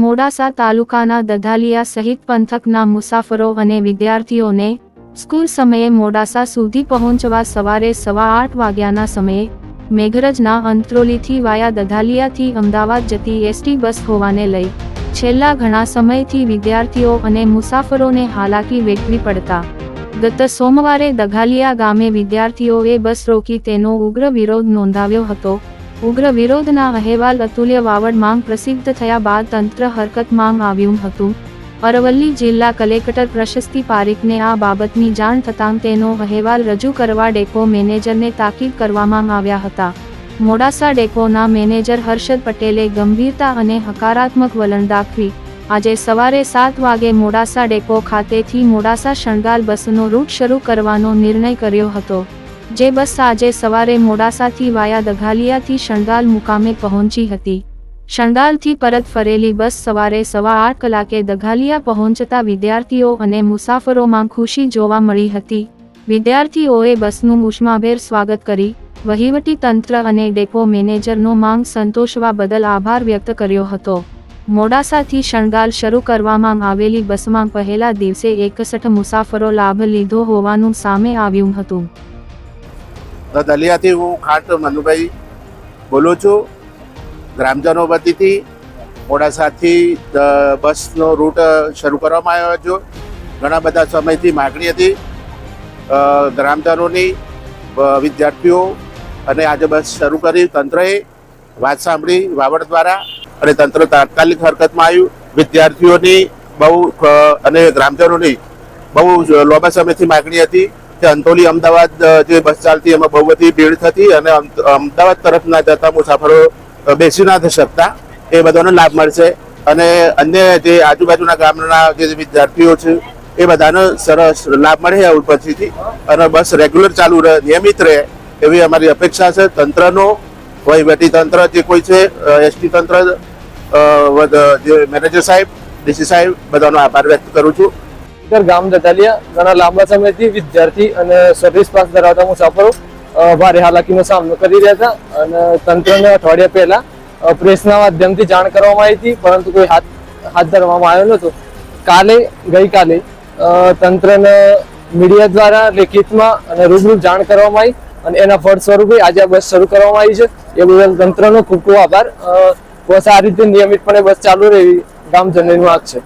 મોડાસા તાલુકાના દધાલિયા સહિત પંથકના મુસાફરો અને વિદ્યાર્થીઓને સ્કૂલ સમયે મોડાસા સુધી પહોંચવા સવારે સવા આઠ વાગ્યાના સમયે મેઘરજના અંત્રોલીથી વાયા દધાલિયાથી અમદાવાદ જતી એસટી બસ હોવાને લઈ છેલ્લા ઘણા સમયથી વિદ્યાર્થીઓ અને મુસાફરોને હાલાકી વેઠવી પડતા. ગત સોમવારે દઘાલિયા ગામે વિદ્યાર્થીઓએ બસ રોકી તેનો ઉગ્ર વિરોધ નોંધાવ્યો હતો. ઉગ્ર વિરોધના અહેવાલ અતુલ્ય વાવડ માંગ પ્રસિદ્ધ થયા બાદ તંત્ર હરકતમાં આવ્યું હતું. અરવલ્લી જિલ્લા કલેક્ટર પ્રશસ્તિ પારીખને આ બાબતની જાણ થતાં તેનો અહેવાલ રજૂ કરવા ડેપો મેનેજરને તાકીદ કરવામાં આવ્યા હતા. મોડાસા ડેપોના મેનેજર હર્ષદ પટેલે ગંભીરતા અને હકારાત્મક વલણ દાખવી. આજે સવારે સાત વાગે મોડાસા ડેપો ખાતેથી મોડાસા શણગાલ બસનો રૂટ શરૂ કરવાનો નિર્ણય કર્યો હતો. જે બસ આજે સવારે મોડાસાથી વાયા દઘાલિયાથી શણગાલ મુકામે પહોંચી હતી. શણગાલથી પરત ફરેલી બસ સવારે સવા આઠ કલાકે દઘાલિયા પહોંચતા વિદ્યાર્થીઓ અને મુસાફરોમાં ખુશી જોવા મળી હતી. વિદ્યાર્થીઓએ બસનું ઉષ્માભેર સ્વાગત કરી, વહીવટી તંત્ર અને ડેપો મેનેજરનો માંગ સંતોષવા બદલ આભાર વ્યક્ત કર્યો હતો. મોડાસાથી શણગાલ શરૂ કરવામાં આવેલી બસમાં પહેલા દિવસે એકસઠ મુસાફરો લાભ લીધો હોવાનું સામે આવ્યું હતું. તો દલિયાથી હું ખાટ મનુભાઈ બોલું છું. ગ્રામજનો વતીથી મોડાસાથી બસનો રૂટ શરૂ કરવામાં આવ્યો હતો. ઘણા બધા સમયથી માગણી હતી. ગ્રામજનોની વિદ્યાર્થીઓ અને આજે બસ શરૂ કરી તંત્રએ વાત સાંભળી વાવડ દ્વારા અને તંત્ર તાત્કાલિક હરકતમાં આવ્યું. વિદ્યાર્થીઓની બહુ અને ગ્રામજનોની બહુ લાંબા સમયથી માગણી હતી. કે અંતોલી અમદાવાદ જે બસ ચાલતી એમાં બહુ બધી ભીડ થતી અને અમદાવાદ તરફ ના જતા મુસાફરો બેસી ના થઈ શકતા. એ બધાનો લાભ મળશે. અને અન્ય જે આજુબાજુના ગામના જે વિદ્યાર્થીઓ છે, એ બધાને સરસ લાભ મળે આ પછીથી અને બસ રેગ્યુલર ચાલુ રહે, નિયમિત રહે, એવી અમારી અપેક્ષા છે. તંત્રનો, વહીવટી તંત્ર જે કોઈ છે એસટી તંત્ર જે મેનેજર સાહેબ, ડીસી સાહેબ, બધાનો આભાર વ્યક્ત કરું છું. ઉત્તર ગામ દતાલિયા ઘણા લાંબા સમયથી વિદ્યાર્થી અને સર્વિસ પાસ ધરાવતા મુસાફરો ભારે હાલાકીનો સામનો કરી રહ્યા હતા અને તંત્રને અઠવાડિયા પહેલા પ્રેસના માધ્યમથી જાણ કરવામાં આવી હતી, પરંતુ કોઈ હાથ હાથ ધરવામાં આવ્યો નહોતો. કાલે, ગઈકાલે તંત્રને મીડિયા દ્વારા લેખિતમાં અને રૂબરૂ જાણ કરવામાં આવી અને એના ફળ સ્વરૂપે આજે આ બસ શરૂ કરવામાં આવી છે. એ બદલ તંત્રનો ખૂબ ખૂબ આભાર. બસ આ રીતે નિયમિતપણે બસ ચાલુ રહેવી ગામજનોની માંગ છે.